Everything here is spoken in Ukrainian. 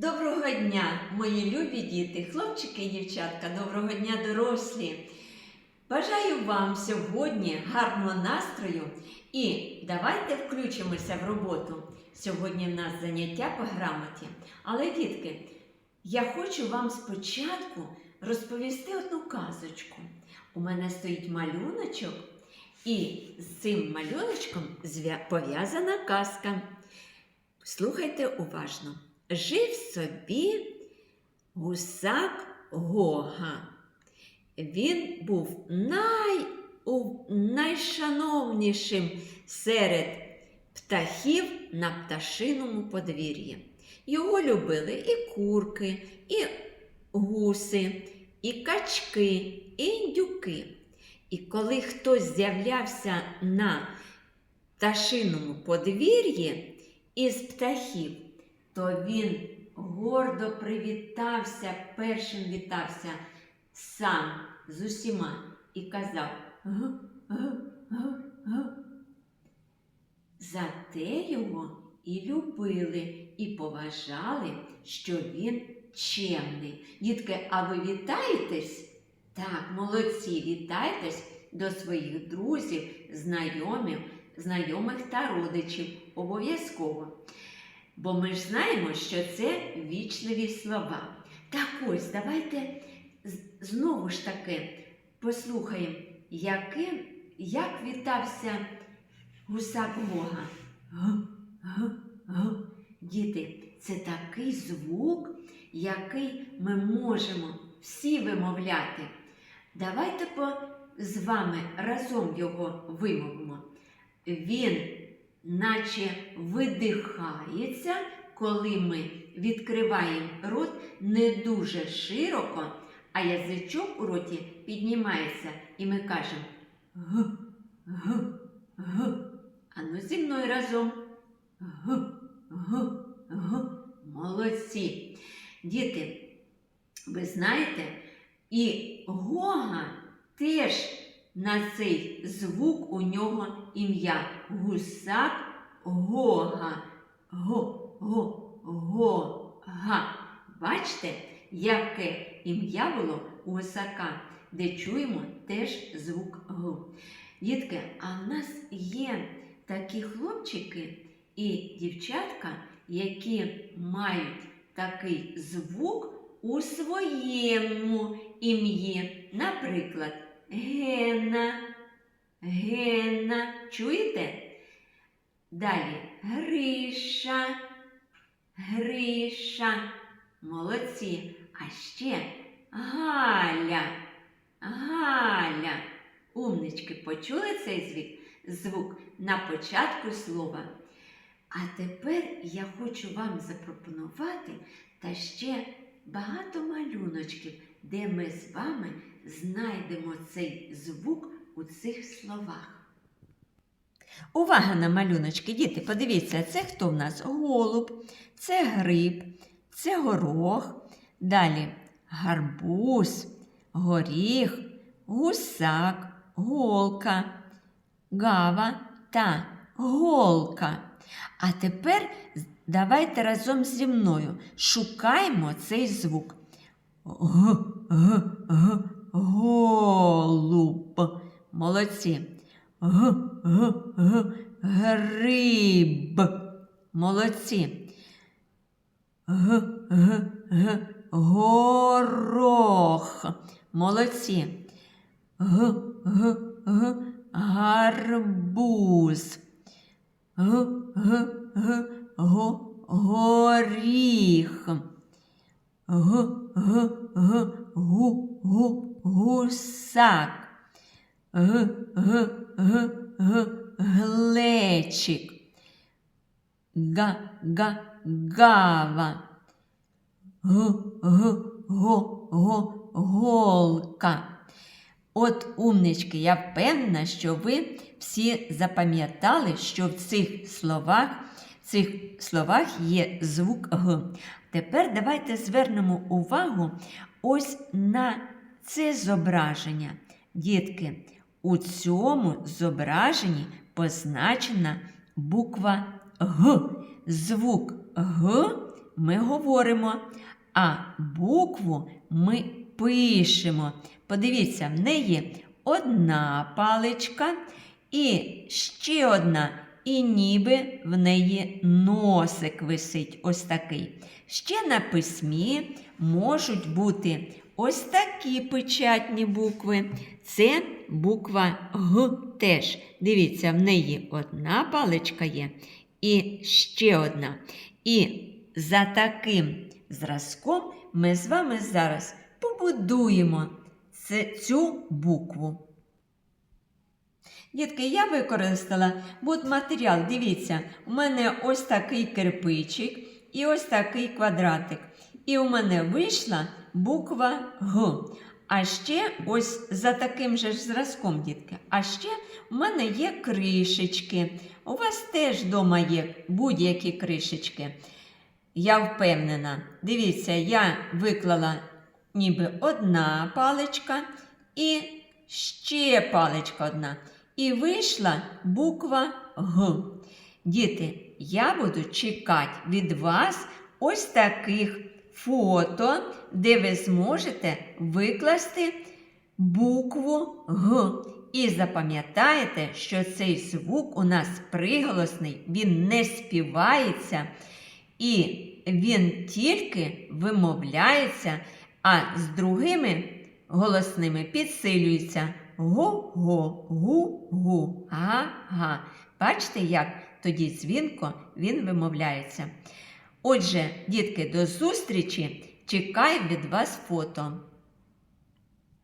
Доброго дня, мої любі діти, хлопчики і дівчатка, доброго дня, дорослі. Бажаю вам сьогодні гарного настрою і давайте включимося в роботу. Сьогодні в нас заняття по грамоті. Але, дітки, я хочу вам спочатку розповісти одну казочку. У мене стоїть малюночок, і з цим малюночком пов'язана казка. Слухайте уважно. Жив собі гусак Гога. Він був най, найшановнішим серед птахів на пташиному подвір'ї. Його любили і курки, і гуси, і качки, і індюки. І коли хтось з'являвся на пташиному подвір'ї із птахів, то він гордо привітався, першим вітався сам з усіма і казав. Зате його і любили, і поважали, що він чемний. Дітки, а ви вітаєтесь? Так, молодці, вітайтесь до своїх друзів, знайомих, знайомих та родичів. Обов'язково. Бо ми ж знаємо, що це вічливі слова. Так ось, давайте знову ж таки послухаємо, яким, як вітався гусак Бога. Діти, це такий звук, який ми можемо всі вимовляти. Давайте по, з вами разом його вимовимо. Він наче видихається, коли ми відкриваємо рот не дуже широко, а язичок у роті піднімається, і ми кажемо г, г, г. Ану зі мною разом. Г, г, г. Молодці. Діти, ви знаєте, і Гога теж на цей звук у нього ім'я. Гусак Гога. Го, го, го-га. Бачите, яке ім'я було у гусака, де чуємо теж звук Г. Дітки, а в нас є такі хлопчики і дівчатка, які мають такий звук у своєму ім'ї. Наприклад, Гена. Гена. Чуєте? Далі Гриша. Гриша. Молодці. А ще Галя. Галя. Умнички, почули цей звук? звук на початку слова. А тепер я хочу вам запропонувати та ще багато малюночків, де ми з вами знайдемо цей звук у цих словах. Увага на малюночки, діти, подивіться, це хто в нас? Голуб, це гриб, це горох, далі гарбуз, горіх, гусак, голка, гава та голка. А тепер давайте разом зі мною шукаємо цей звук. Г, г, г, голуб. Молодці. Г, г, г, гриб. Молодці. Г, г, г, горох. Молодці. Г, г, г, гарбуз. Г, г, г, го, горіх. Г, г, г, гу, гу, гусак. Г, г, г, г, глечик. Га, га, гава. Г, г, го, го, голка. От, умнички, я впевнена, що ви всі запам'ятали, що в цих словах, цих словах є звук Г. Тепер давайте звернемо увагу ось на це зображення. Дітки, у цьому зображенні позначена буква Г. Звук Г ми говоримо, а букву ми пишемо. Подивіться, в неї одна паличка і ще одна, і ніби в неї носик висить ось такий. Ще на письмі можуть бути ось такі печатні букви. Це буква Г теж. Дивіться, в неї одна паличка є і ще одна. І за таким зразком ми з вами зараз побудуємо цю букву. Дітки, я використала будматеріал. Дивіться, у мене ось такий кирпичик і ось такий квадратик. І у мене вийшла буква Г. А ще ось за таким же ж зразком, дітки. А ще у мене є кришечки. У вас теж вдома є будь-які кришечки. Я впевнена. Дивіться, я виклала ніби одна паличка і ще паличка одна. І вийшла буква Г. Діти, я буду чекати від вас ось таких фото, де ви зможете викласти букву Г. І запам'ятаєте, що цей звук у нас приголосний, він не співається, і він тільки вимовляється, а з другими голосними підсилюється го-го, гу-гу, га-га. Бачите, як тоді дзвінко він вимовляється. Отже, дітки, до зустрічі! Чекаю від вас фото.